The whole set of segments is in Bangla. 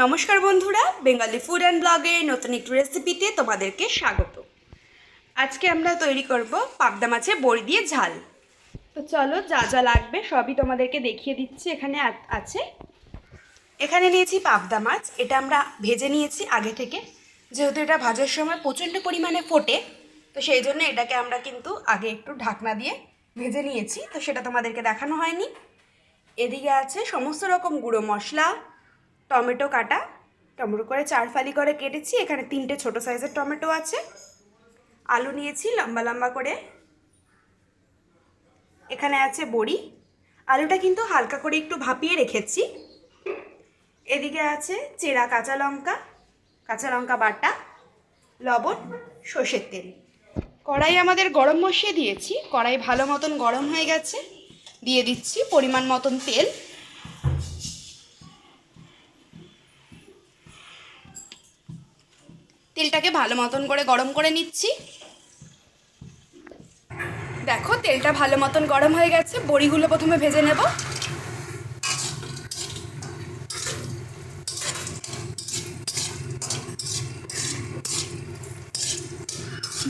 নমস্কার বন্ধুরা, বেঙ্গলি ফুড অ্যান্ড ব্লগে নতুন একটু রেসিপিতে তোমাদেরকে স্বাগত। আজকে আমরা তৈরি করব পাবদা মাছের বড়ি দিয়ে ঝাল। তো চলো, যা যা লাগবে সবই তোমাদেরকে দেখিয়ে দিচ্ছি, এখানে আছে। এখানে নিয়েছি পাবদা মাছ, এটা আমরা ভেজে নিয়েছি আগে থেকে। যেহেতু এটা ভাজার সময় প্রচণ্ড পরিমাণে ফোটে, তো সেই জন্য এটাকে আমরা কিন্তু আগে একটু ঢাকনা দিয়ে ভেজে নিয়েছি। তো সেটা তোমাদেরকে দেখানো হয়নি। এদিকে আছে সমস্ত রকম গুঁড়ো মশলা টমেটো কাটা। টমেটো করে চার ফালি করে কেটেছি। এখানে তিনটে ছোট সাইজের টমেটো আছে। আলু নিয়েছি লম্বা লম্বা করে। এখানে আছে বড়ি। আলুটা কিন্তু হালকা করে একটু ভাপিয়ে রেখেছি। এদিকে আছে চেরা কাঁচা লঙ্কা কাঁচা লঙ্কা বাটা, লবণ, সর্ষের তেল। কড়াই আমাদের গরম বসিয়ে দিয়েছি। কড়াই ভালো মতন গরম হয়ে গেছে। দিয়ে দিচ্ছি পরিমাণ মতন তেল। তেলটাকে ভালো মতন করে গরম করে নিচ্ছি। দেখো, তেলটা ভালো মতন গরম হয়ে গেছে। বড়িগুলো প্রথমে ভেজে নেব।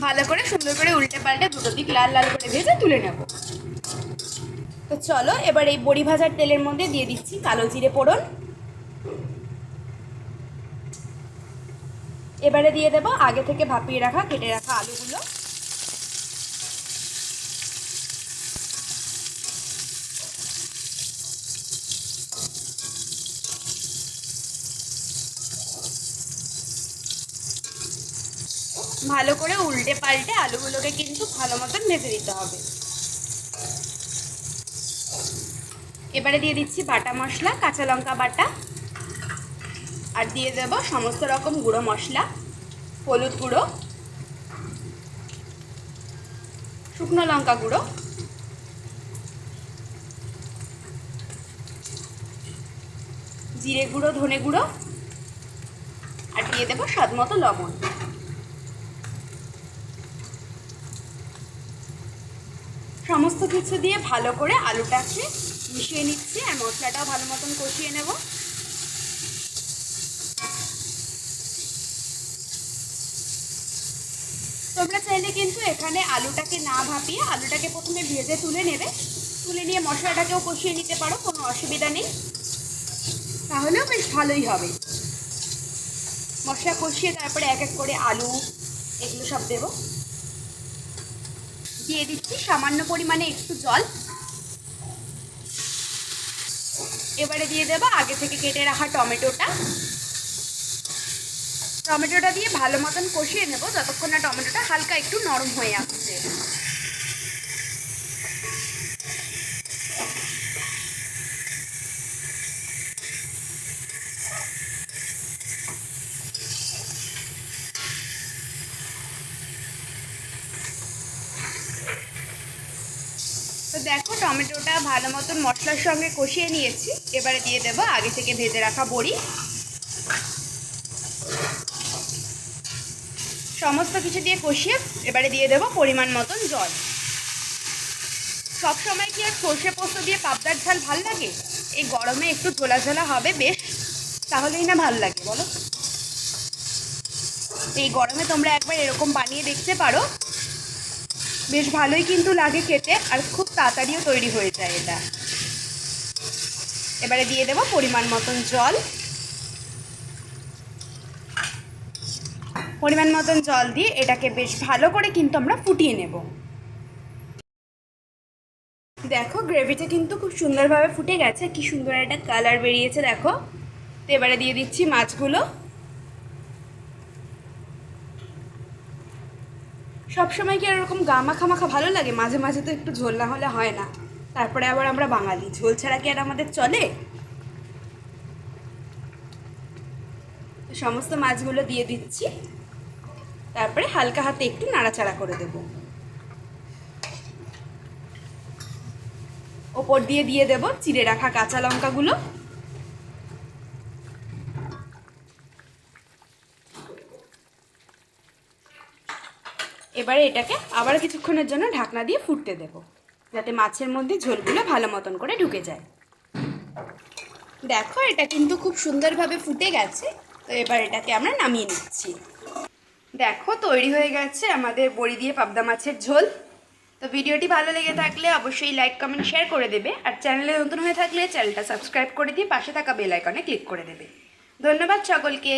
ভালো করে সুন্দর করে উল্টে পাল্টে দুটো দিক লাল লাল করে ভেজে তুলে নেব। তো চলো, এবার এই বড়ি ভাজার তেলের মধ্যে দিয়ে দিচ্ছি কালো জিরে ফোড়ন। এবারে দিয়ে দেবো আগে থেকে ভাপিয়ে রাখা, কেটে রাখা আলুগুলো। ভালো করে উল্টে পাল্টে আলুগুলোকে কিন্তু ভালো মতন ভেজে দিতে হবে। এবারে দিয়ে দিচ্ছি বাটা মশলা, কাঁচা লঙ্কা বাটা। আর দিয়ে দেব সমস্ত রকম গুঁড়ো মশলা, হলুদ গুঁড়ো, শুকনো লঙ্কা গুঁড়ো, জিরে গুঁড়ো, ধনে গুঁড়ো, আর দিয়ে দেবো স্বাদ মতো লবণ। সমস্ত কিছু দিয়ে ভালো করে আলুটাকে মিশিয়ে নিচ্ছি আর মশলাটাও ভালো মতন কষিয়ে নেব। তোমরা চাইলে কিন্তু এখানে আলুটাকে না ভাপিয়ে আলুটাকে প্রথমে ভেজে তুলে নেবে। তুলে নিয়ে মশলাটাকেও কষিয়ে নিতে পারো, কোনো অসুবিধা নেই। তাহলেও বেশ ভালোই হবে। মশলা কষিয়ে তারপরে এক এক করে আলু, এগুলো সব দেবো। দিয়ে দিচ্ছি সামান্য পরিমাণে একটু জল। এবারে দিয়ে দেবো আগে থেকে কেটে রাখা টমেটোটা। টমেটোটা দিয়ে ভালো মতন কষিয়ে নেব, যতক্ষণ না টমেটোটা হালকা একটু নরম হয়ে আসছে। তো দেখো, টমেটোটা ভালো মতন মশলার সঙ্গে কষিয়ে নিয়েছি। এবারে দিয়ে দেবো আগে থেকে ভেজে রাখা বড়ি। সমস্ত কিছু দিয়ে কষিয়ে এবারে দিয়ে দেবো পরিমাণ মতন জল। সব সময় কি আর সর্ষে পোস্ত দিয়ে পাবদার ঝাল ভালো লাগে? এই গরমে একটু ঝোলা ঝোলা হবে বেশ, তাহলেই না ভালো লাগে, বলো? এই গরমে তোমরা একবার এরকম বানিয়ে দেখতে পারো। বেশ ভালোই কিন্তু লাগে খেতে আর খুব তাড়াতাড়িও তৈরি হয়ে যায় এটা। এবারে দিয়ে দেবো পরিমাণ মতন জল। পরিমাণ মতন জল দিয়ে এটাকে বেশ ভালো করে কিন্তু আমরা ফুটিয়ে নেব। দেখো গ্রেভিটা কিন্তু খুব সুন্দরভাবে ফুটে গেছে, কি সুন্দর একটা কালার বেরিয়েছে দেখো। তো এবারে দিয়ে দিচ্ছি মাছগুলো। সবসময় কি এরকম গা মাখা মাখা ভালো লাগে? মাঝে মাঝে তো একটু ঝোল না হলে হয় না। তারপরে আবার আমরা বাঙালি, ঝোল ছাড়া কি আর আমাদের চলে? সমস্ত মাছগুলো দিয়ে দিচ্ছি। তারপরে হালকা হাতে একটু নাড়াচাড়া করে দেব। ওপর দিয়ে দিয়ে দেব চিড়ে রাখা কাঁচা লঙ্কাগুলো। এবারে এটাকে আবার কিছুক্ষণের জন্য ঢাকনা দিয়ে ফুটতে দেব, যাতে মাছের মধ্যে ঝোলগুলো ভালো মতন করে ঢুকে যায়। দেখো, এটা কিন্তু খুব সুন্দরভাবে ফুটে গেছে, তো এবার এটাকে আমরা নামিয়ে নিচ্ছি। দেখো, তৈরি হয়ে গেছে আমাদের বড়ি দিয়ে পাবদা মাছের ঝোল। তো ভিডিওটি ভালো লেগে থাকলে অবশ্যই লাইক কমেন্ট শেয়ার করে দেবে। আর চ্যানেলে নতুন হয়ে থাকলে চ্যানেলটা সাবস্ক্রাইব করে দিয়ে পাশে থাকা বেল আইকনে ক্লিক করে দেবে। ধন্যবাদ সকলকে।